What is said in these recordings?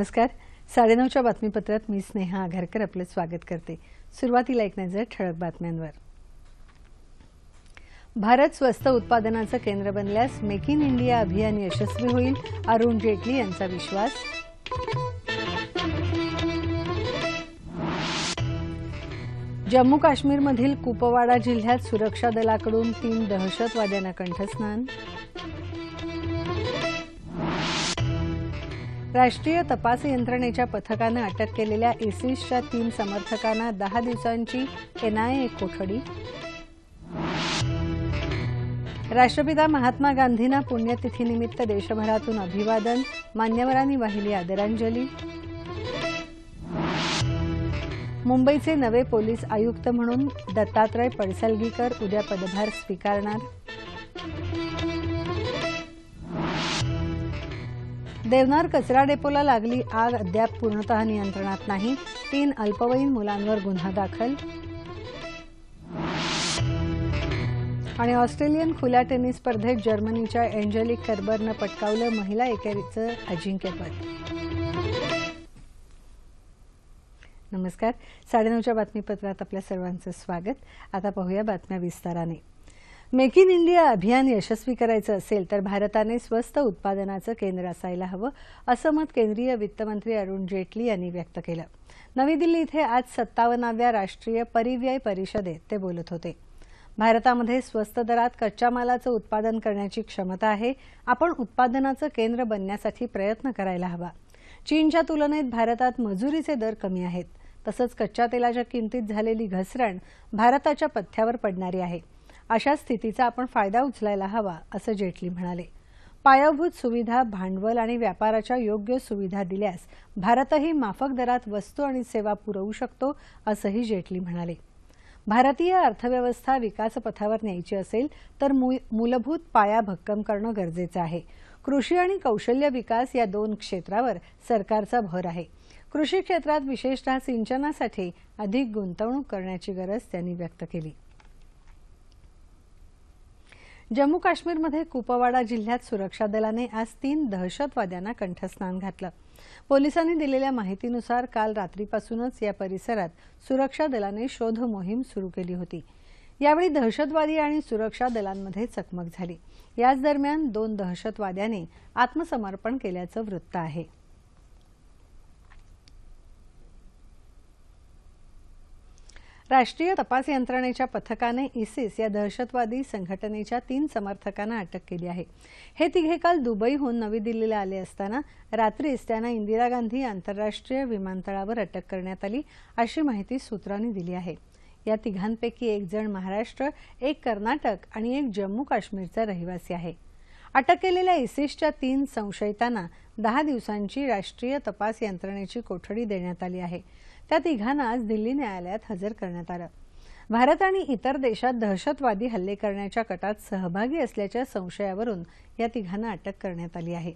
नमस्कार. साडेनऊच्या बातमीपत्रात मी स्नेहा आघारकर आपलं स्वागत करते. सुरुवातीला एक नजर ठळक बातम्यांवर. भारत स्वस्त उत्पादनाचं केंद्र बनल्यास मेक इन इंडिया अभियान यशस्वी होईल अरुण जेटली यांचा विश्वास. जम्मू काश्मीरमधील कुपवाडा जिल्ह्यात सुरक्षा दलाकडून तीन दहशतवाद्यांना कंठस्नान. राष्ट्रीय तपास यंत्रणेच्या पथकानं अटक केलेल्या इसिसच्या तीन समर्थकांना दहा दिवसांची एनआयए कोठडी? राष्ट्रपिता महात्मा गांधींना पुण्यतिथीनिमित्त देशभरातून अभिवादन मान्यवरांनी वाहिली आदरांजली. मुंबईचे नवे पोलीस आयुक्त म्हणून दत्तात्रय पडसलगीकर उद्या पदभार स्वीकारणार. देवनार कचरा डेपोला लागली आग अद्याप पूर्णतः नियंत्रणात नाही. तीन अल्पवयीन मुलांवर गुन्हा दाखल. आणि ऑस्ट्रेलियन खुल्या टेनिस स्पर्धेत जर्मनीच्या एंजेलिक कर्बरनं पटकावलं महिला एकेरीचं अजिंक्यपद नमस्कार. साडेनऊच्या बातमीपत्रात आपल्या सर्वांचं स्वागत. आता पाहूया बातम्या विस्ताराने. मेक इन इंडिया अभियान यशस्वी करायचं असेल तर भारताने स्वस्त उत्पादनाचं केंद्र असायला हवं असं मत केंद्रीय वित्तमंत्री अरुण जेटली यांनी व्यक्त केलं. नवी दिल्ली इथे आज सत्तावन्नाव्या राष्ट्रीय परिव्यय परिषदेत ते बोलत होते. भारतामध्ये स्वस्त दरात कच्च्या मालाचं उत्पादन करण्याची क्षमता आहे. आपण उत्पादनाचं केंद्र बनण्यासाठी प्रयत्न करायला हवा. चीनच्या तुलनेत भारतात मजुरीचे दर कमी आहेत. तसंच कच्च्या तेलाच्या किमतीत झालेली घसरण भारताच्या पथ्यावर पडणारी आहे. अशा स्थितीचा आपण फायदा उचलायला हवा असं जेटली म्हणाले. पायाभूत सुविधा भांडवल आणि व्यापाराच्या योग्य सुविधा दिल्यास भारतही माफक दरात वस्तू आणि सेवा पुरवू शकतो असंही जेटली म्हणाले. भारतीय अर्थव्यवस्था विकासपथावर न्यायची असेल तर मूलभूत पाया भक्कम करणं गरजेचं आहे. कृषी आणि कौशल्य विकास या दोन क्षेत्रावर सरकारचा भर आहे. कृषी क्षेत्रात विशेषतः सिंचनासाठी अधिक गुंतवणूक करण्याची गरज त्यांनी व्यक्त केली. जम्मू काश्मीरमध्ये कुपवाडा जिल्ह्यात सुरक्षा दलाने आज तीन दहशतवाद्यांना कंठस्नान घातलं. पोलिसांनी दिलेल्या माहितीनुसार काल रात्रीपासूनच या परिसरात सुरक्षा दलाने शोध मोहीम सुरू केली होती. यावेळी दहशतवादी आणि सुरक्षा दलांमध्ये चकमक झाली. याच दरम्यान दोन दहशतवाद्यांनी आत्मसमर्पण केल्याचं वृत्त आहे. राष्ट्रीय तपास यंत्रणेच्या पथकाने इसिस या दहशतवादी संघटनेच्या तीन समर्थकांना अटक केली आहे. हे तिघे काल दुबईहून नवी दिल्लीला आले असताना रात्रीच त्यांना इंदिरा गांधी आंतरराष्ट्रीय विमानतळावर अटक करण्यात आली अशी माहिती सूत्रांनी दिली आहे. या तिघांपैकी एक जण महाराष्ट्र एक कर्नाटक आणि एक जम्मू काश्मीरचा रहिवासी आहे. अटक केलेल्या इसिसच्या तीन संशयितांना दहा दिवसांची राष्ट्रीय तपास यंत्रणेची कोठडी देण्यात आली आहे. त्या तिघांना आज दिल्ली न्यायालयात हजर करण्यात आलं. भारत आणि इतर देशात दहशतवादी हल्ले करण्याच्या कटात सहभागी असल्याच्या संशयावरून या तिघांना अटक करण्यात आली आहे.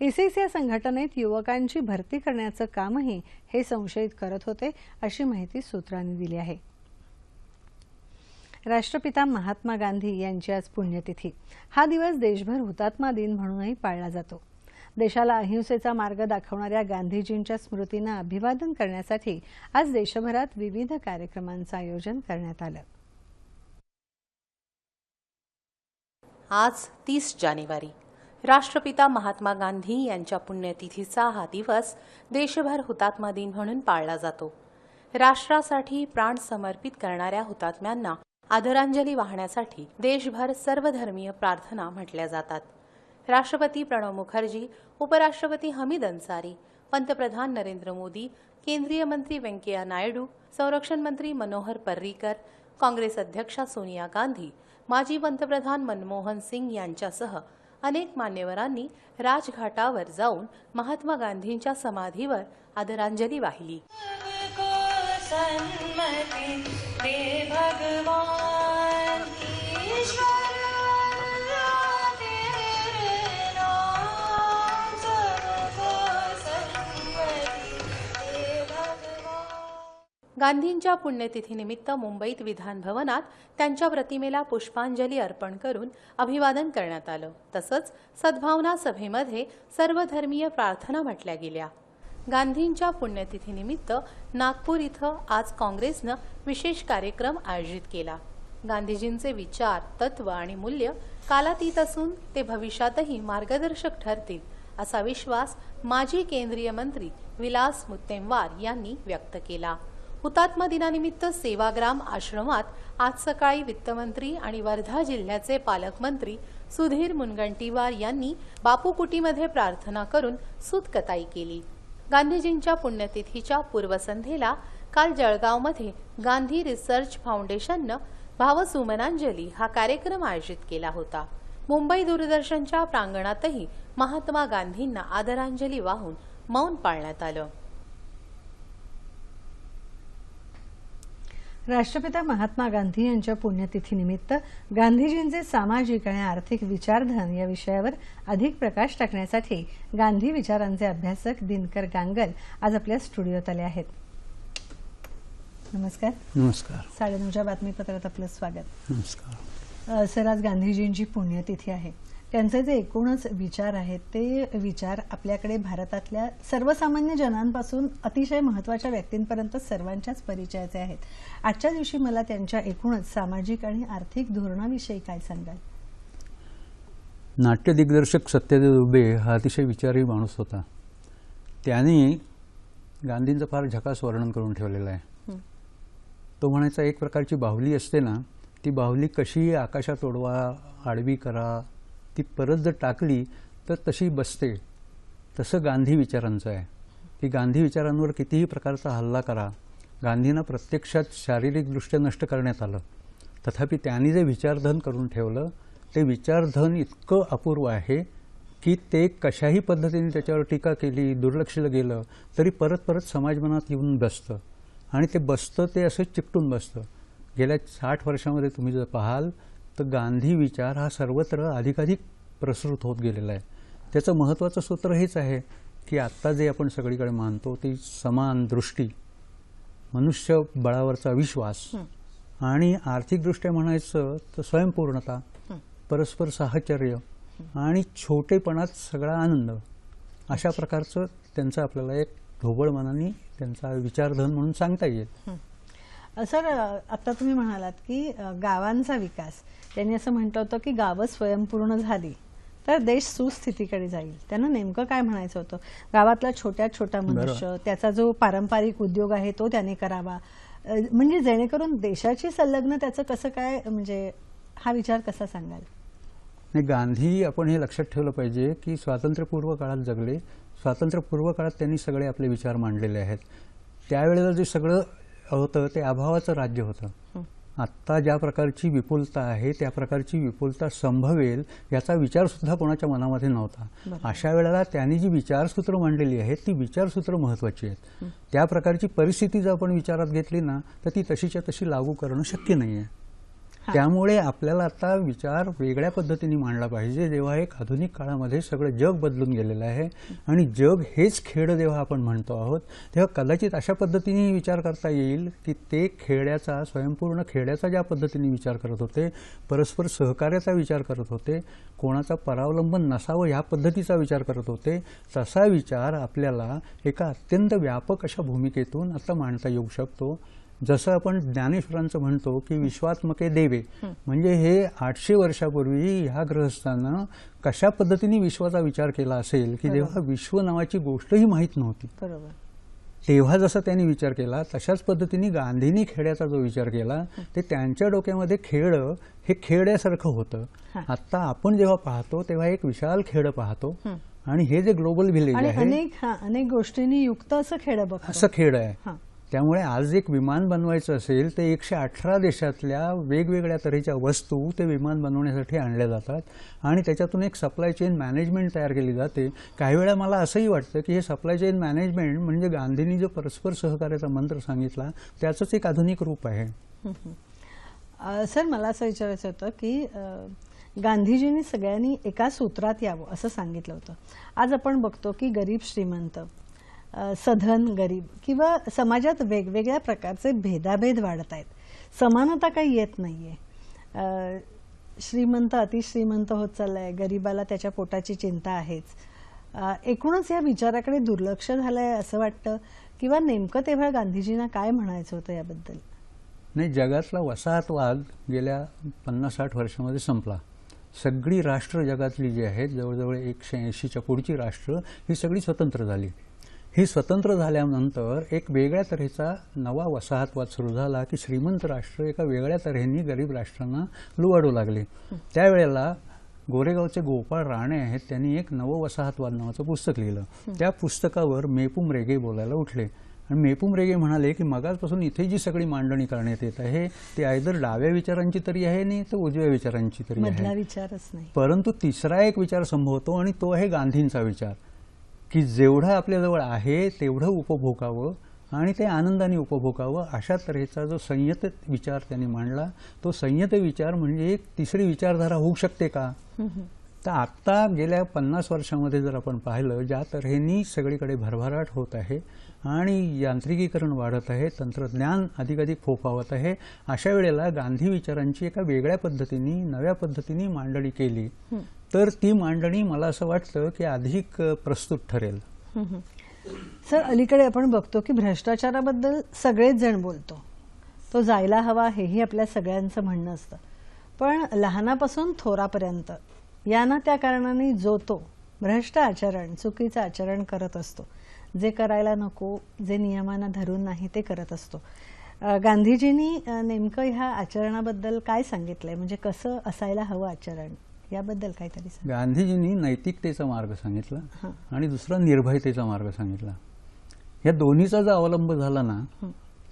इसिस या संघटनेत युवकांची भरती करण्याचं कामही हे संशयित करत होते अशी माहिती सूत्रांनी दिली आहे. राष्ट्रपिता महात्मा गांधी यांची आज पुण्यतिथी. हा दिवस देशभर हुतात्मा दिन म्हणूनही पाळला जातो. देशाला अहिंसेचा मार्ग दाखवणाऱ्या गांधीजींच्या स्मृतींना अभिवादन करण्यासाठी आज देशभरात विविध कार्यक्रमांचं आयोजन करण्यात आलं. आज तीस जानेवारी. राष्ट्रपिता महात्मा गांधी यांच्या पुण्यतिथीचा हा दिवस देशभर हुतात्मा दिन म्हणून पाळला जातो. राष्ट्रासाठी प्राण समर्पित करणाऱ्या हुतात्म्यांना आदरांजली वाहण्यासाठी देशभर सर्वधर्मीय प्रार्थना म्हटल्या जातात. राष्ट्रपती प्रणव मुखर्जी उपराष्ट्रपती हमीद अन्सारी पंतप्रधान नरेंद्र मोदी केंद्रीय मंत्री व्यंकय्या नायडू संरक्षण मंत्री मनोहर पर्रीकर काँग्रेस अध्यक्षा सोनिया गांधी माजी पंतप्रधान मनमोहन सिंग यांच्यासह अनेक मान्यवरांनी राजघाटावर जाऊन महात्मा गांधींच्या समाधीवर आदरांजली वाहिली. गांधींच्या पुण्यतिथीनिमित्त मुंबईत विधान भवनात त्यांच्या प्रतिमेला पुष्पांजली अर्पण करून अभिवादन करण्यात आलं. तसंच सद्भावना सभेमध्ये सर्वधर्मीय प्रार्थना म्हटल्या गेल्या. गांधींच्या पुण्यतिथीनिमित्त नागपूर इथं आज काँग्रेसनं विशेष कार्यक्रम आयोजित केला. गांधीजींचे विचार तत्व आणि मूल्य कालातीत असून ते भविष्यातही मार्गदर्शक ठरतील असा विश्वास माजी केंद्रीय मंत्री विलास मुत्तेमवार यांनी व्यक्त केला. हुतात्मा दिनानिमित्त सेवाग्राम आश्रमात आज सकाळी वित्तमंत्री आणि वर्धा जिल्ह्याचे पालकमंत्री सुधीर मुनगंटीवार यांनी बापूकुटीमध्ये प्रार्थना करून सूतकताई केली. गांधीजींच्या पुण्यतिथीच्या पूर्वसंध्येला काल जळगावमध्ये गांधी रिसर्च फाउंडेशननं भावसुमनांजली हा कार्यक्रम आयोजित केला होता. मुंबई दूरदर्शनच्या प्रांगणातही महात्मा गांधींना आदरांजली वाहून मौन पाळण्यात आलं. राष्ट्रपिता महात्मा गांधी यांच्या पुण्यतिथीनिमित्त गांधीजींचे सामाजिक आणि आर्थिक विचारधन या विषयावर अधिक प्रकाश टाकण्यासाठी गांधी विचारांचे अभ्यासक दिनकर गांगल आज आपल्या स्टुडिओत आले आहेत. नमस्कार. नमस्कार. साडेनऊच्या बातमीपत्रात आपलं स्वागत. नमस्कार. सर आज गांधीजींची पुण्यतिथी आहे. त्यांचे जे एकूणच विचार आहेत ते विचार आपल्याकडे भारतातल्या सर्वसामान्य जनांपासून अतिशय महत्त्वाच्या व्यक्तींपर्यंत सर्वांच्याच परिचयाचे आहेत. आजच्या दिवशी मला त्यांच्या एकूणच सामाजिक आणि आर्थिक धोरणाविषयी काय सांगाल? नाट्य दिग्दर्शक सत्यदेव दुबे हा अतिशय विचारी माणूस होता. त्याने गांधींचं फार झकास वर्णन करून ठेवलेलं आहे. तो म्हणायचा एक प्रकारची बाहुली असते ना ती बाहुली कशी आकाशात ओढवा आडवी करा ती परत जर टाकली तर तशी बसते. तसं गांधी विचारांचं आहे. की गांधी विचारांवर कितीही प्रकारचा हल्ला करा गांधींना प्रत्यक्षात शारीरिकदृष्ट्या नष्ट करण्यात आलं. तथापि त्यांनी जे विचारधन करून ठेवलं ते विचारधन इतकं अपूर्व आहे की ते कशाही पद्धतीने त्याच्यावर टीका केली दुर्लक्षलं गेलं तरी परत परत समाजमनात येऊन बसतं. आणि ते बसतं ते असं चिपटून बसतं. गेल्या साठ वर्षामध्ये तुम्ही जर पाहाल तर गांधी विचार हा सर्वत्र अधिकाधिक प्रसृत होत गेलेला आहे. त्याचं महत्त्वाचं सूत्र हेच आहे की आत्ता जे आपण सगळीकडे मानतो ती समान दृष्टी मनुष्य बळावरचा विश्वास आणि आर्थिकदृष्ट्या म्हणायचं तर स्वयंपूर्णता परस्पर साहचर्य आणि छोटेपणात सगळा आनंद. अशा प्रकारचं त्यांचं आपल्याला एक ढोबळ मनाने त्यांचा विचारधन म्हणून सांगता येईल. सर आता तुम्ही म्हणालात की गावांचा विकास. त्यांनी असं म्हटलं होतं की गावं स्वयंपूर्ण झाली तर देश सुस्थितीकडे जाईल. त्यांना नेमकं काय म्हणायचं होतं? गावातला छोट्यात छोटा मनुष्य त्याचा जो पारंपरिक उद्योग आहे तो त्याने करावा. म्हणजे जेणेकरून देशाची संलग्न त्याचं कसं काय म्हणजे हा विचार कसा सांगाल? नाही गांधी आपण हे लक्षात ठेवलं पाहिजे की स्वातंत्र्यपूर्व काळात जगले. स्वातंत्र्यपूर्व काळात त्यांनी सगळे आपले विचार मांडलेले आहेत. त्यावेळेला जे सगळं होतं ते अभावाचं राज्य होतं. आत्ता ज्या प्रकारची विपुलता आहे त्या प्रकारची विपुलता संभवेल याचा विचार सुद्धा कोणाच्या मनामध्ये नव्हता. अशा वेळेला त्यांनी जी विचारसूत्र मांडलेली आहेत ती विचारसूत्र महत्वाची आहेत त्या प्रकारची परिस्थिती जर आपण विचारात घेतली ना तर ती तशीच्या तशी लागू करणं शक्य नाही आहे. त्यामुळे आपल्याला आता विचार वेगळ्या पद्धतीने मांडला पाहिजे जेव्हा एक आधुनिक काळामध्ये सगळं जग बदलून गेलेलं आहे आणि जग हेच खेळ जेव्हा आपण म्हणतो आहोत तेव्हा कदाचित अशा पद्धतीने विचार करता येईल की ते खेड्याचा स्वयंपूर्ण खेड्याचा ज्या पद्धतीने विचार करत होते परस्पर सहकार्याचा विचार करत होते कोणाचा परावलंबन नसावं ह्या पद्धतीचा विचार करत होते तसा विचार आपल्याला एका अत्यंत व्यापक अशा भूमिकेतून आता मांडता येऊ शकतो. जसं आपण ज्ञानेश्वरांचं म्हणतो की विश्वात्मके देवे. म्हणजे हे आठशे वर्षापूर्वी ह्या ग्रहस्थानं कशा पद्धतीने विश्वाचा विचार केला असेल की जेव्हा विश्व नावाची गोष्टही माहीत नव्हती. बरोबर. तेव्हा जसा त्यांनी विचार केला तशाच पद्धतीने गांधींनी खेड्याचा जो विचार केला ते त्यांच्या डोक्यामध्ये खेड हे खेड्यासारखं होतं. आता आपण जेव्हा पाहतो तेव्हा एक विशाल खेड पाहतो. आणि हे जे ग्लोबल व्हिलेज आहे अनेक गोष्टींनी युक्त असं खेळ असं खेड आहे. त्यामुळे आज एक विमान बनवायचं असेल तर एकशे अठरा देशातल्या वेगवेगळ्या तऱ्हेच्या वस्तू ते विमान बनवण्यासाठी आणल्या जातात आणि त्याच्यातून एक सप्लाय चेन मॅनेजमेंट तयार केली जाते. काही वेळा मला असंही वाटतं की हे सप्लाय चेन मॅनेजमेंट म्हणजे गांधींनी जो परस्पर सहकार्याचा मंत्र सांगितला त्याचंच एक आधुनिक रूप आहे. सर मला असं विचारायचं होतं की गांधीजींनी सगळ्यांनी एका सूत्रात यावं असं सांगितलं होतं. आज आपण बघतो की गरीब श्रीमंत सधन गरीब किंवा समाजात वेगवेगळ्या प्रकारचे भेदाभेद वाढत आहेत समानता काही येत नाहीये. आहे श्रीमंत अतिश्रीमंत होत चाललाय गरीबाला त्याच्या पोटाची चिंता आहेच. एकूणच या विचाराकडे दुर्लक्ष झालंय असं वाटतं किंवा नेमकं तेव्हा गांधीजींना काय म्हणायचं होतं याबद्दल? नाही जगातला वसाहतवाद गेल्या पन्नास साठ वर्षामध्ये संपला. सगळी राष्ट्र जगातली जी आहेत जवळजवळ एकशे ऐंशीच्या पुढची राष्ट्र ही सगळी स्वतंत्र झाली. ही स्वतंत्र झाल्यानंतर एक वेगळ्या तऱ्हेचा नवा वसाहतवाद सुरू झाला की श्रीमंत राष्ट्र एका वेगळ्या तऱ्हेने गरीब राष्ट्रांना लुबाडू लागले. त्यावेळेला गोरेगावचे गोपाळ राणे आहेत त्यांनी एक नवं वसाहतवाद नावाचं पुस्तक लिहिलं. त्या पुस्तकावर मेपुम रेगे बोलायला उठले. आणि मेपुम रेगे म्हणाले की मगाचपासून इथे जी सगळी मांडणी करण्यात येत आहे ती आयदर डाव्या विचारांची तरी आहे नाही तर उजव्या विचारांची तरी आहे. विचारच नाही. परंतु तिसरा एक विचार संभवतो आणि तो आहे गांधींचा विचार. की जेवढं आपल्याजवळ आहे तेवढं उपभोगावं आणि ते आनंदाने उपभोगावं अशा तऱ्हेचा जो संयत विचार त्यांनी मांडला. तो संयत विचार म्हणजे एक तिसरी विचारधारा होऊ शकते का? तर आत्ता गेल्या पन्नास वर्षामध्ये जर आपण पाहिलं ज्या तऱ्हेने सगळीकडे भरभराट होत आहे आणि यांत्रिकीकरण वाढत आहे तंत्रज्ञान अधिकाधिक फोफावत आहे अशा वेळेला गांधी विचारांची एका वेगळ्या पद्धतीने नव्या पद्धतीने मांडणी केली. तर ती मांडणी मला असं वाटतं की अधिक प्रस्तुत ठरेल. सर अलीकडे आपण बघतो की भ्रष्टाचाराबद्दल सगळेच जण बोलतो. तो जायला हवा हेही आपल्या सगळ्यांचं म्हणणं असतं. पण लहानापासून थोरापर्यंत यांना त्या कारणाने जो तो भ्रष्ट आचरण चुकीचं आचरण करत असतो. जे करायला नको जे नियमांना धरून नाही ते करत असतो. गांधीजींनी नेमकं ह्या आचरणाबद्दल काय सांगितलंय? म्हणजे कसं असायला हवं आचरण? याबद्दल काहीतरी गांधीजींनी नैतिकतेचा मार्ग सांगितला. आणि दुसरा निर्भयतेचा मार्ग सांगितला. या दोन्हीचा जर अवलंब झाला ना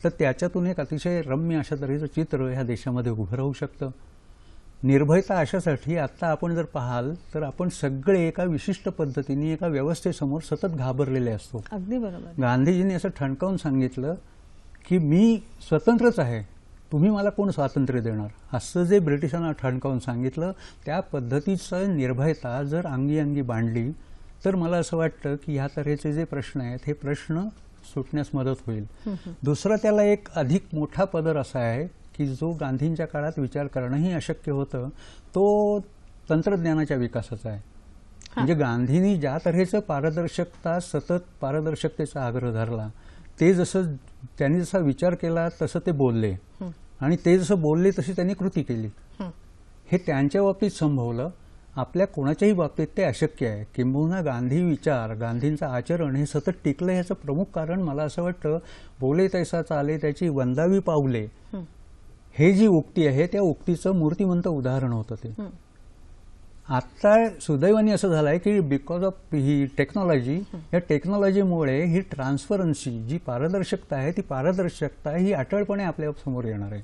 तर त्याच्यातून एक अतिशय रम्य अशा तऱ्हेचं चित्र ह्या देशामध्ये उभं राहू शकतं. निर्भयता अशासाठी आत्ता आपण जर पाहाल तर आपण सगळे एका विशिष्ट पद्धतीने एका व्यवस्थेसमोर सतत घाबरलेले असतो. अगदी बरोबर. गांधीजींनी असं ठणकावून सांगितलं की मी स्वतंत्रच आहे. तुम्ही मला कोण स्वातंत्र्य देणार? असं जे ब्रिटिशांना ठणकावून सांगितलं त्या पद्धतीचं निर्भयता जर अंगी अंगी बांधली तर मला असं वाटतं की ह्या तऱ्हेचे जे प्रश्न आहेत हे प्रश्न सुटण्यास मदत होईल. दुसरं त्याला एक अधिक मोठा पदर असा आहे की जो गांधींच्या काळात विचार करणंही अशक्य होतं तो तंत्रज्ञानाच्या विकासाचा आहे. म्हणजे गांधींनी ज्या तऱ्हेचं पारदर्शकता सतत पारदर्शकतेचा आग्रह धरला ते जसं त्यांनी जसा विचार केला तसं ते बोलले. आणि ते जसं बोलले तशी त्यांनी कृती केली. हे. त्यांच्या बाबतीत संभवलं आपल्या कोणाच्याही बाबतीत ते अशक्य आहे. किंबहुना गांधी विचार गांधींचं आचरण हे सतत टिकलं ह्याचं प्रमुख कारण मला असं वाटतं बोले तैसा चाले त्याची वंदावी पावले. हे. जी उक्ती आहे त्या उक्तीचं मूर्तिमंत उदाहरण होतं ते. आता सुदैवाने असं झालंय की बिकॉज ऑफ ही टेक्नॉलॉजी या टेक्नॉलॉजीमुळे ही ट्रान्सफरन्सी जी पारदर्शकता आहे ती पारदर्शकता ही अटळपणे आपल्यासमोर येणार आहे.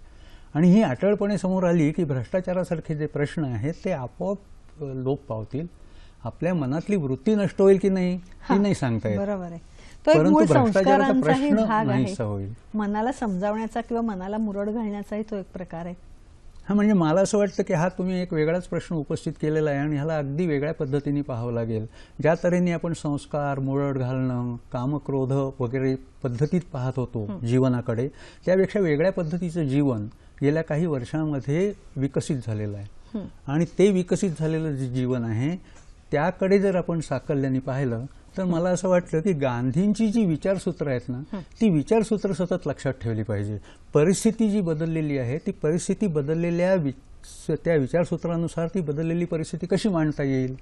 आणि ही अटळपणे समोर आली की भ्रष्टाचारासारखे जे प्रश्न आहेत ते आपोआप लोप पावतील. आपल्या मनातली वृत्ती नष्ट होईल की नाही ही नाही सांगता येत. बरोबर आहे. परंतु भ्रष्टाचाराचा प्रश्न आहे. नाहीसा होईल. मनाला समजावण्याचा किंवा मनाला मुरड घालण्याचाही तो एक प्रकार आहे. हा म्हणजे मला असं वाटतं की हा तुम्ही एक वेगळाच प्रश्न उपस्थित केलेला आहे आणि ह्याला अगदी वेगळ्या पद्धतीने पाहावं लागेल. ज्या तऱ्हेने आपण संस्कार मुरड घालणं कामक्रोध वगैरे पद्धतीत पाहत होतो जीवनाकडे त्यापेक्षा वेगळ्या पद्धतीचं जीवन गेल्या काही वर्षांमध्ये विकसित झालेलं आहे. आणि ते विकसित झालेलं जे जीवन आहे त्याकडे जर आपण साकल्याने पाहिलं तर मला असं वाटतं की गांधींची जी विचारसूत्र आहेत ना ती विचारसूत्र सतत लक्षात ठेवली पाहिजे. परिस्थिती जी बदललेली आहे ती परिस्थिती बदललेल्या वि- त्या विचारसूत्रानुसार ती बदललेली परिस्थिती कशी मांडता येईल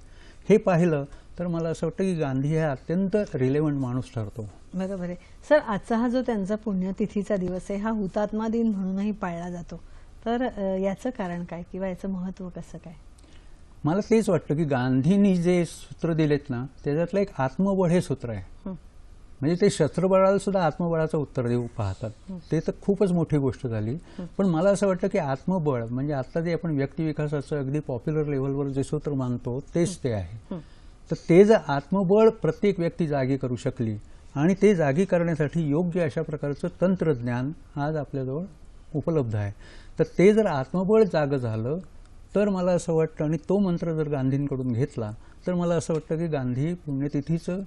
हे पाहिलं तर मला असं वाटतं की गांधी हा अत्यंत रिलेव्हंट माणूस ठरतो. बरोबर आहे. सर आजचा हा जो त्यांचा पुण्यतिथीचा दिवस आहे हा हुतात्मा दिन म्हणूनही पाळला जातो. तर याचं कारण काय किंवा याचं महत्त्व कसं काय? मला तेच वाटतं की गांधींनी जे सूत्र दिलेत ना त्याच्यातलं एक आत्मबळ हे सूत्र आहे. म्हणजे ते शस्त्रबळाला सुद्धा आत्मबळाचं उत्तर देऊ पाहतात. ते तर खूपच मोठी गोष्ट झाली. पण मला असं वाटतं की आत्मबळ म्हणजे आता जे आपण व्यक्तिविकासाचं अगदी पॉप्युलर लेव्हलवर जे सूत्र मानतो तेच ते आहे. तर ते जर आत्मबळ प्रत्येक व्यक्ती जागी करू शकली आणि ते जागी करण्यासाठी योग्य अशा प्रकारचं तंत्रज्ञान आज आपल्याजवळ उपलब्ध आहे. तर ते जर आत्मबळ जागं झालं तर मला असं वाटतं आणि तो मंत्र जर गांधींकडून घेतला तर मला असं वाटतं की गांधी पुण्यतिथीचं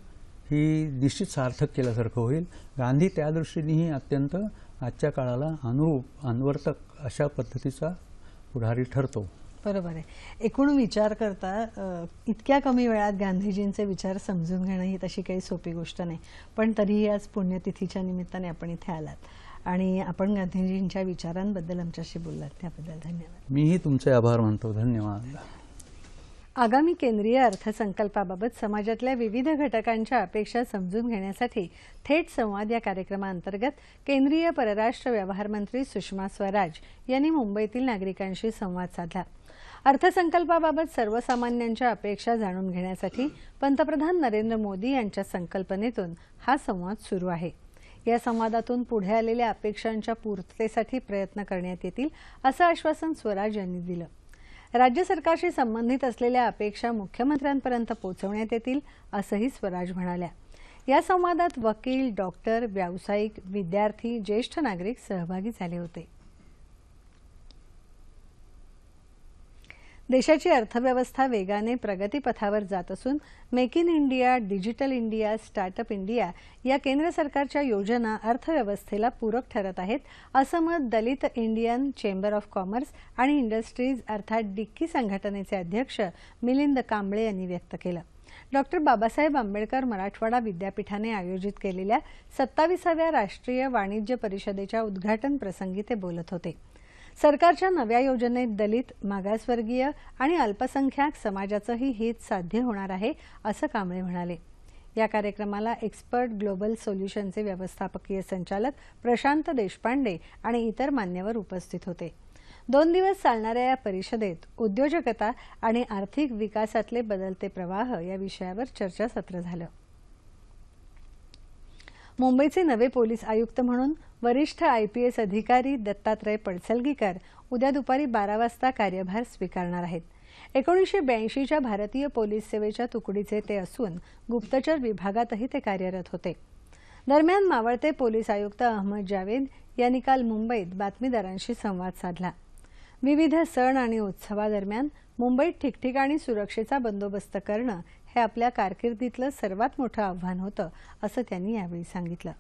ही निश्चित सार्थक केल्यासारखं होईल. गांधी त्या दृष्टीनेही अत्यंत आजच्या काळाला अनुरूप अन्वर्तक अशा पद्धतीचा पुढारी ठरतो. बरोबर आहे. एकूण विचार करता इतक्या कमी वेळात गांधीजींचे विचार समजून घेणं ही तशी काही सोपी गोष्ट नाही. पण तरीही आज पुण्यतिथीच्या निमित्ताने आपण इथे आलात. आणि आपण गांधीजींच्या विचारांबद्दल आमच्याशी बोललात त्याबद्दल धन्यवाद. मीही तुमचे आभार मानतो. धन्यवाद. आगामी केंद्रीय अर्थसंकल्पाबाबत समाजातल्या विविध घटकांच्या अपेक्षा समजून घेण्यासाठी थेट संवाद या कार्यक्रमाअंतर्गत केंद्रीय परराष्ट्र व्यवहार मंत्री सुषमा स्वराज यांनी मुंबईतील नागरिकांशी संवाद साधला. अर्थसंकल्पाबाबत सर्वसामान्यांच्या अपेक्षा जाणून घेण्यासाठी पंतप्रधान नरेंद्र मोदी यांच्या संकल्पनेतून हा संवाद सुरू आहे. या संवादातून पुढे आलेल्या अपेक्षांच्या पूर्ततेसाठी प्रयत्न करण्यात येतील असं आश्वासन स्वराज यांनी दिलं. राज्य सरकारशी संबंधित असलेल्या अपेक्षा मुख्यमंत्र्यांपर्यंत पोहोचवण्यात येतील असंही स्वराज म्हणाल्या. या संवादात वकील डॉक्टर व्यावसायिक विद्यार्थी ज्येष्ठ नागरिक सहभागी झाले होते. देशाची अर्थव्यवस्था वेगाने प्रगतीपथावर जात असून make in India digital India startup India या केंद्र सरकारच्या योजना अर्थव्यवस्थेला पूरक ठरत आहेत असं मत Dalit Indian chamber of commerce आणि इंडस्ट्रीज अर्थात डिक्की संघटनेचे अध्यक्ष मिलिंद कांबळे यांनी व्यक्त केलं. डॉक्टर बाबासाहेब आंबेडकर मराठवाडा विद्यापीठाने आयोजित केलेल्या सत्ताविसाव्या राष्ट्रीय वाणिज्य परिषदेच्या उद्घाटन प्रसंगी ते बोलत होते. सरकारच्या नव्या योजनेत दलित मागासवर्गीय आणि अल्पसंख्याक समाजाचंही हित साध्य होणार आहे असं कांबळे म्हणाले. या कार्यक्रमाला एक्सपर्ट ग्लोबल सोल्युशनचे व्यवस्थापकीय संचालक प्रशांत देशपांडे आणि इतर मान्यवर उपस्थित होते. दोन दिवस चालणाऱ्या या परिषदेत उद्योजकता आणि आर्थिक विकासातले बदलते प्रवाह या विषयावर चर्चासत्र झालं. मुंबईचे नवे पोलीस आयुक्त म्हणून वरिष्ठ आयपीएस अधिकारी दत्तात्रय पडसलगीकर उद्या दुपारी बारा वाजता कार्यभार स्वीकारणार आहेत. एकोणीसशे ब्याऐंशीच्या भारतीय पोलीस सेवेच्या तुकडीचे ते असून गुप्तचर विभागातही ते कार्यरत होते. दरम्यान मावळते पोलीस आयुक्त अहमद जावेद यांनी काल मुंबईत बातमीदारांशी संवाद साधला. विविध सण आणि उत्सवादरम्यान मुंबईत ठिकठिकाणी सुरक्षेचा बंदोबस्त करणं हे आपल्या कारकिर्दीतलं सर्वात मोठं आव्हान होतं असं त्यांनी यावेळी सांगितलं.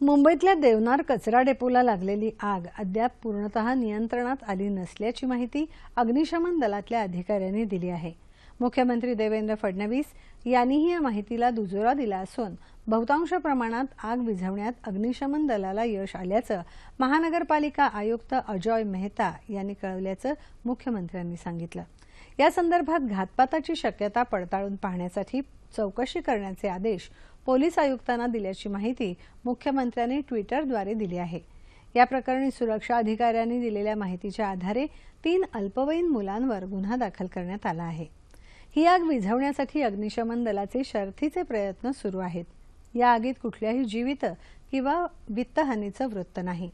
मुंबईतल्या देवनार कचरा डेपोला लागलेली आग अद्याप पूर्णतः नियंत्रणात आली नसल्याची माहिती अग्निशमन दलातल्या अधिकाऱ्यांनी दिली आहे. मुख्यमंत्री देवेंद्र फडणवीस यांनीही या माहितीला दुजोरा दिला असून बहुतांश प्रमाणात आग विझवण्यात अग्निशमन दलाला यश आल्याचं महानगरपालिका आयुक्त अजॉय मेहता यांनी कळवल्याचं मुख्यमंत्र्यांनी सांगितलं. या संदर्भात घातपाताची शक्यता पडताळून पाहण्यासाठी चौकशी करण्याचे आदेश पोलीस आयुक्तांना दिल्याची माहिती मुख्यमंत्र्यांनी ट्विटरद्वारे दिली आहे. या प्रकरणी सुरक्षा अधिकाऱ्यांनी दिलेल्या माहितीच्या आधारे तीन अल्पवयीन मुलांवर गुन्हा दाखल करण्यात आला आहे. ही आग विझवण्यासाठी अग्निशमन दलाचे शर्थीचे प्रयत्न सुरू आहेत. या आगीत कुठल्याही जीवित किंवा वित्तहानीचं वृत्त नाही.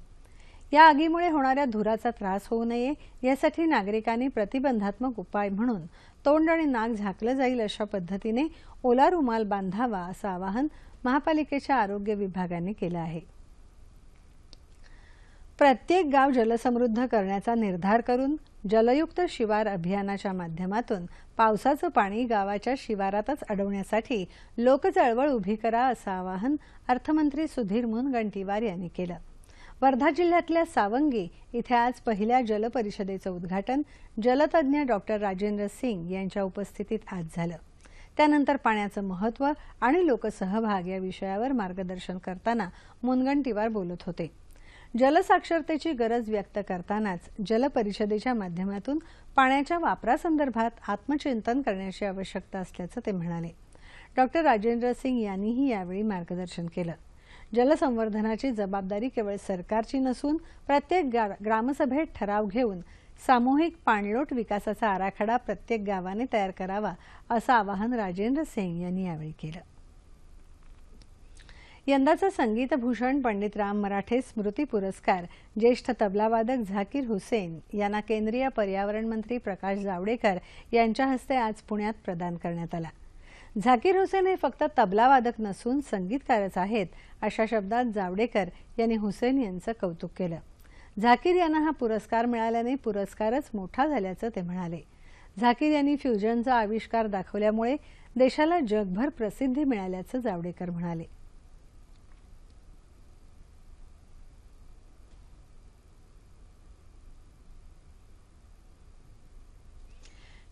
या आगीमुळे होणाऱ्या धुराचा त्रास होऊ नये यासाठी नागरिकांनी प्रतिबंधात्मक उपाय म्हणून तोंड आणि नाक झाकलं जाईल अशा पद्धतीने ओला रुमाल बांधावा असं आवाहन महापालिकेच्या आरोग्य विभागाने केलं आहे. प्रत्येक गाव जलसमृद्ध करण्याचा निर्धार करून जलयुक्त शिवार अभियानाच्या माध्यमातून पावसाचं पाणी गावाच्या शिवारातच अडवण्यासाठी लोकचळवळ उभी करा असं आवाहन अर्थमंत्री सुधीर मुनगंटीवार यांनी केलं. वर्धा जिल्ह्यातल्या सावंगी इथे आज पहिल्या जलपरिषदेचं उद्घाटन जलतज्ञ डॉक्टर राजेंद्र सिंग यांच्या उपस्थितीत आज झालं. त्यानंतर पाण्याचं महत्त्व आणि लोकसहभाग या विषयावर मार्गदर्शन करताना मुनगंटीवार बोलत होते. जलसाक्षरतेची गरज व्यक्त करतानाच जलपरिषदेच्या माध्यमातून पाण्याच्या वापरासंदर्भात आत्मचिंतन करण्याची आवश्यकता असल्याचं ते म्हणाले. डॉक्टर राजेंद्र सिंग यांनीही यावेळी मार्गदर्शन केलं. जलसंवर्धनाची जबाबदारी केवळ सरकारची नसून प्रत्येक ग्रामसभेत ठराव घेऊन सामूहिक पाणलोट विकासाचा आराखडा प्रत्येक गावाने तयार करावा असं आवाहन राजेंद्र सिंग यांनी यावेळी केलं. यंदाचा संगीतभूषण पंडित राम मराठे स्मृती पुरस्कार ज्येष्ठ तबलावादक झाकीर हुसेन यांना केंद्रीय पर्यावरण मंत्री प्रकाश जावडेकर यांच्या हस्ते आज पुण्यात प्रदान करण्यात आला. झाकीर हुसेन हे फक्त तबलावादक नसून संगीतकारच आहेत अशा शब्दात जावडेकर यांनी हुसेन यांचं कौतुक केलं. झाकीर यांना हा पुरस्कार मिळाल्याने पुरस्कारच मोठा झाल्याचं ते म्हणाले. झाकीर यांनी फ्युजनचा आविष्कार दाखवल्यामुळे देशाला जगभर प्रसिद्धी मिळाल्याचं जावडेकर म्हणाले.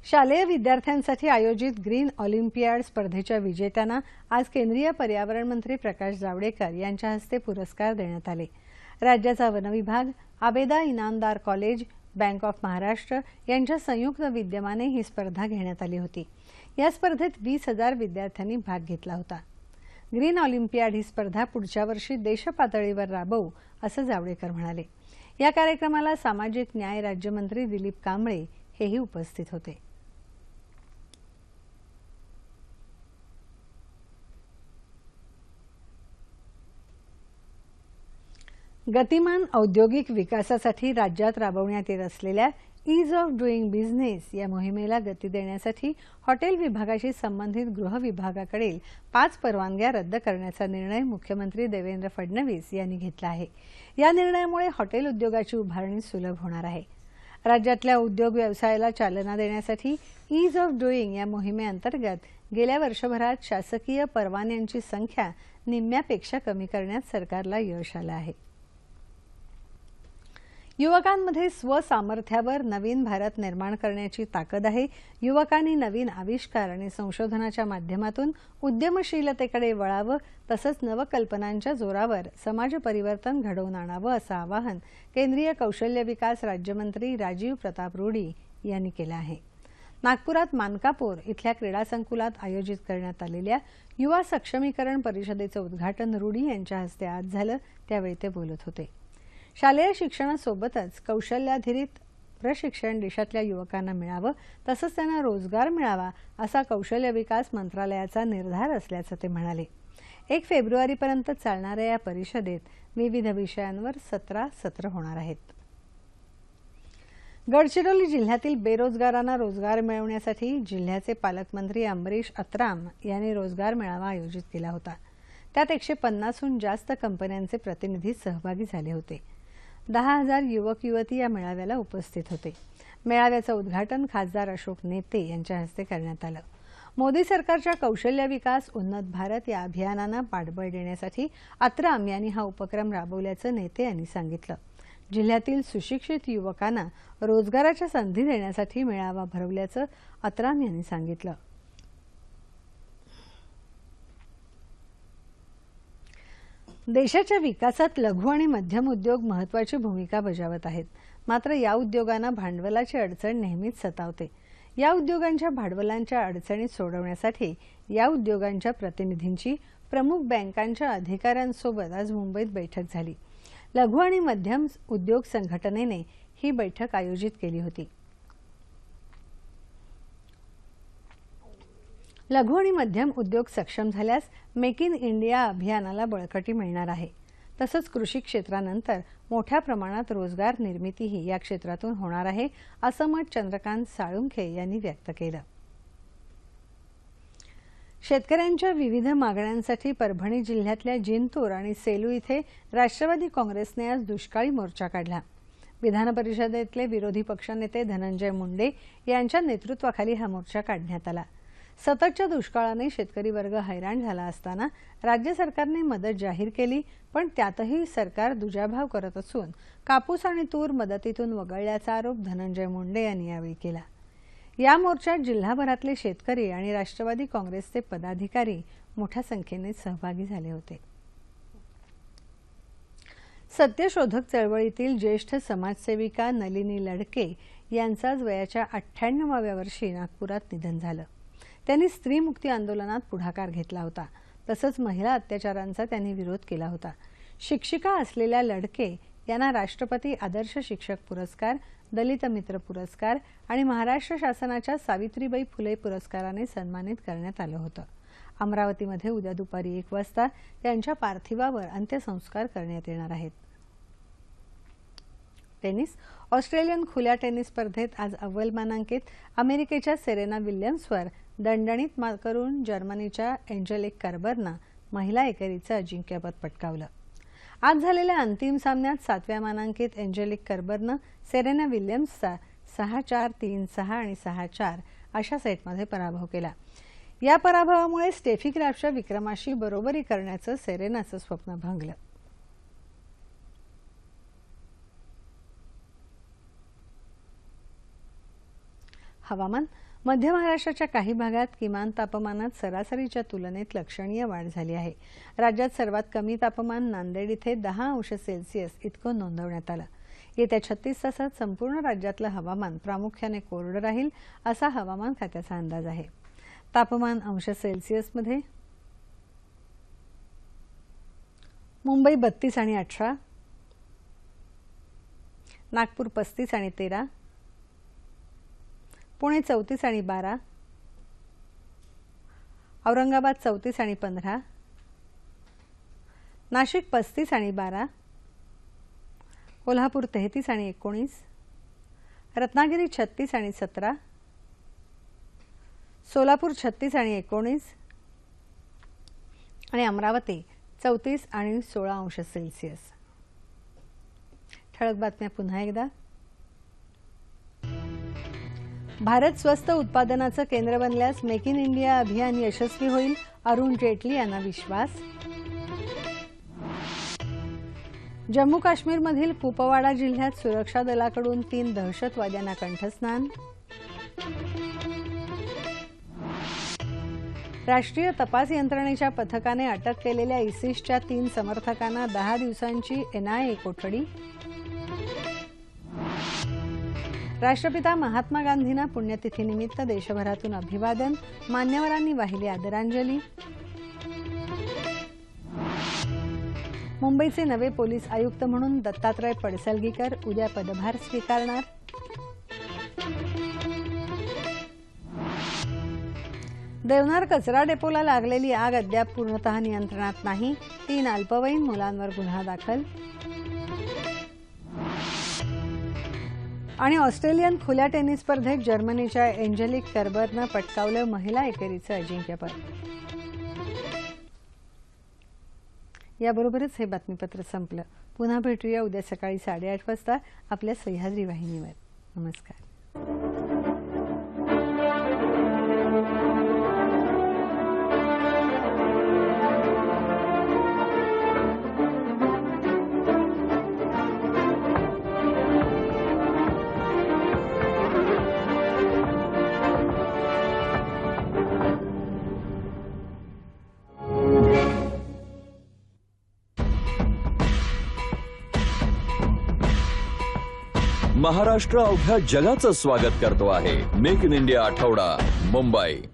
शालेय विद्यार्थ्यांसाठी आयोजित ग्रीन ऑलिम्पियाड स्पर्धेच्या विजेत्यांना आज केंद्रीय पर्यावरण मंत्री प्रकाश जावडेकर यांच्या हस्ते पुरस्कार देण्यात आले. राज्याचा वनविभाग Abeda Inamdar college bank of Maharashtra यांच्या संयुक्त विद्यमाने ही स्पर्धा घेण्यात आली होती. या स्पर्धेत वीस हजार विद्यार्थ्यांनी भाग घेतला होता. ग्रीन ऑलिम्पियाड ही स्पर्धा पुढच्या वर्षी देशपातळीवर राबवू असं जावडेकर म्हणाले. या कार्यक्रमाला सामाजिक न्याय राज्यमंत्री दिलीप कांबळे हेही उपस्थित होते. गतिमान औद्योगिक विकासासाठी राज्यात राबवण्यात येत असलेल्या ईज ऑफ डुईंग बिझनेस या मोहिमेला गती देण्यासाठी हॉटेल विभागाशी संबंधित गृह विभागाकडील पाच परवानग्या रद्द करण्याचा निर्णय मुख्यमंत्री देवेंद्र फडणवीस यांनी घेतला आहे. या निर्णयामुळे हॉटेल उद्योगाची उभारणी सुलभ होणार आहे. राज्यातल्या उद्योग व्यवसायाला चालना देण्यासाठी ईज ऑफ डुईंग या मोहिमेअंतर्गत गेल्या वर्षभरात शासकीय परवान्यांची संख्या निम्म्यापेक्षा कमी करण्यात सरकारला यश आलं आहे. युवकांमध्ये स्वसामर्थ्यावर नवीन भारत निर्माण करण्याची ताकद आहे. युवकांनी नवीन आविष्कार आणि संशोधनाच्या माध्यमातून उद्यमशीलतेकडे वळावं तसंच नवकल्पनांच्या जोरावर समाज परिवर्तन घडवून आणावं असं आवाहन केंद्रीय कौशल्य विकास राज्यमंत्री राजीव प्रताप रुडी यांनी केलं आहे. नागपुरात मानकापूर इथल्या क्रीडा संकुलात आयोजित करण्यात आलेल्या युवा सक्षमीकरण परिषदेचं उद्घाटन रुडी यांच्या हस्ते आज झालं त्यावेळी ते बोलत होते. शालेय शिक्षणासोबतच कौशल्याधारित प्रशिक्षण देशातल्या युवकांना मिळावं तसंच त्यांना रोजगार मिळावा असा कौशल्य विकास मंत्रालयाचा निर्धार असल्याचं ते म्हणाले. एक फेब्रुवारीपर्यंत चालणाऱ्या या परिषदेत विविध विषयांवर सतरा सत्र होणार आहेत. गडचिरोली जिल्ह्यातील बेरोजगारांना रोजगार मिळवण्यासाठी जिल्ह्याचे पालकमंत्री अंबरीश अत्राम यांनी रोजगार मेळावा आयोजित केला होता. त्यात एकशे पन्नासहून जास्त कंपन्यांचे प्रतिनिधी सहभागी झाले होते. दहा हजार युवक युवती या मेळाव्याला उपस्थित होते. मेळाव्याचं उद्घाटन खासदार अशोक नेते यांच्या हस्ते करण्यात आलं. मोदी सरकारच्या कौशल्य विकास उन्नत भारत या अभियानांना पाठबळ देण्यासाठी अत्राम यांनी हा उपक्रम राबवल्याचं नेते यांनी सांगितलं. जिल्ह्यातील सुशिक्षित युवकांना रोजगाराच्या संधी देण्यासाठी मेळावा भरवल्याचं अत्राम यांनी सांगितलं. देशाच्या विकासात लघु आणि मध्यम उद्योग महत्वाची भूमिका बजावत आहेत. मात्र या उद्योगांना भांडवलाची अडचण नेहमीच सतावते. या उद्योगांच्या भांडवलांच्या अडचणी सोडवण्यासाठी या उद्योगांच्या प्रतिनिधींची प्रमुख बँकांच्या अधिकाऱ्यांसोबत आज मुंबईत बैठक झाली. लघु आणि मध्यम उद्योग संघटनेने ही बैठक आयोजित केली होती. लघु आणि मध्यम उद्योग सक्षम झाल्यास मेक इन इंडिया अभियानाला बळकटी मिळणार आहे. तसंच कृषी क्षेत्रानंतर मोठ्या प्रमाणात रोजगार निर्मितीही या क्षेत्रातून होणार आहे असं मत चंद्रकांत साळुंखे यांनी व्यक्त केलं. शेतकऱ्यांच्या विविध मागण्यांसाठी परभणी जिल्ह्यातल्या जिंतूर आणि सेलू इथे राष्ट्रवादी काँग्रेसने आज दुष्काळी मोर्चा काढला. विधान परिषदेतले विरोधी पक्षनेते धनंजय मुंडे यांच्या नेतृत्वाखाली हा मोर्चा काढण्यात आला. सततच्या दुष्काळाने शेतकरी वर्ग हैराण झाला असताना राज्य सरकारने मदत जाहीर केली पण त्यातही सरकार दुजाभाव करत असून कापूस आणि तूर मदतीतून वगळल्याचा आरोप धनंजय मुंडे यांनी यावेळी केला. या मोर्चात जिल्हाभरातले शेतकरी आणि राष्ट्रवादी काँग्रेसचे पदाधिकारी मोठ्या संख्येने सहभागी झाले होते. सत्यशोधक चळवळीतील ज्येष्ठ समाजसेविका नलिनी लडके यांचं आज वयाच्या अठ्ठ्याण्णवाव्या वर्षी नागपुरात निधन झालं. त्यांनी स्त्रीमुक्ती आंदोलनात पुढाकार घेतला होता. तसंच महिला अत्याचारांचा त्यांनी विरोध केला होता. शिक्षिका असलेल्या लडके यांना राष्ट्रपती आदर्श शिक्षक पुरस्कार दलित मित्र पुरस्कार आणि महाराष्ट्र शासनाच्या सावित्रीबाई फुले पुरस्काराने सन्मानित करण्यात आलं होतं. अमरावतीमध्ये उद्या दुपारी एक वाजता त्यांच्या पार्थिवावर अंत्यसंस्कार करण्यात येणार आहेत. टेनिस. ऑस्ट्रेलियन खुल्या टेनिस स्पर्धेत आज अव्वल मानांकित अमेरिकेच्या सेरेना विल्यम्सवर दणदणीत मात करून जर्मनीच्या एंजेलिक कर्बरनं महिला एकेरीचं अजिंक्यपद पटकावलं. आज झालेल्या अंतिम सामन्यात सातव्या मानांकित एंजेलिक कर्बरनं सेरेना विल्यम्सचा सहा चार तीन सहा आणि सहा चार अशा सेटमध्ये पराभव केला. या पराभवामुळे स्टेफी ग्राफच्या विक्रमाशी बरोबरी करण्याचं सेरेनाचं स्वप्न भंगलं. हवामान मध्य महाराष्ट्राच्या काही भागात किमान तापमानात सरासरीच्या तुलनेत लक्षणीय वाढ झाली आहे. राज्यात सर्वात कमी तापमान नांदेड इथे दहा अंश सेल्सिअस इतकं नोंदवण्यात आलं. येत्या छत्तीस तासात संपूर्ण राज्यातलं हवामान प्रामुख्याने कोरडं राहील असा हवामान खात्याचा अंदाज आहे. तापमान अंश सेल्सिअसमध्ये मुंबई बत्तीस आणि अठरा नागपूर पस्तीस आणि तेरा पुणे चौतीस आणि बारा. औरंगाबाद चौतीस आणि पंधरा. नाशिक पस्तीस आणि बारा. कोल्हापूर तेहतीस आणि एकोणीस. रत्नागिरी छत्तीस आणि सतरा. सोलापूर छत्तीस आणि एकोणीस. आणि अमरावती चौतीस आणि सोळा अंश सेल्सिअस. ठळक बातम्या पुन्हा एकदा. भारत स्वस्त उत्पादनाचं केंद्र बनल्यास मेक इन इंडिया अभियान यशस्वी होईल. अरुण जेटली यांना विश्वास. जम्मू काश्मीरमधील कुपवाडा जिल्ह्यात सुरक्षा दलाकडून तीन दहशतवाद्यांना कंठस्नान. राष्ट्रीय तपास यंत्रणेच्या पथकाने अटक केलेल्या इसिसच्या तीन समर्थकांना दहा दिवसांची एनआयए कोठडी. राष्ट्रपिता महात्मा गांधींना पुण्यतिथीनिमित्त देशभरातून अभिवादन. मान्यवरांनी वाहिली आदरांजली. मुंबईचे नवे पोलीस आयुक्त म्हणून दत्तात्रय पडसलगीकर उद्या पदभार स्वीकारणार. देवनार कचरा डेपोला लागलेली आग अद्याप पूर्णतः नियंत्रणात नाही. तीन अल्पवयीन मुलांवर गुन्हा दाखल. आणि ऑस्ट्रेलियन खुल्या टेनिस स्पर्धेत जर्मनीच्या एंजेलिक कर्बरनं पटकावलं महिला एकेरीचं अजिंक्यपद याबरोबरच हे बातमीपत्र संपलं. पुन्हा भेटूया उद्या सकाळी साडेआठ वाजता आपल्या सह्याद्री वाहिनीवर. नमस्कार. महाराष्ट्र अवघ्या जगाचं स्वागत करतो आहे. मेक इन इंडिया आठवडा मुंबई.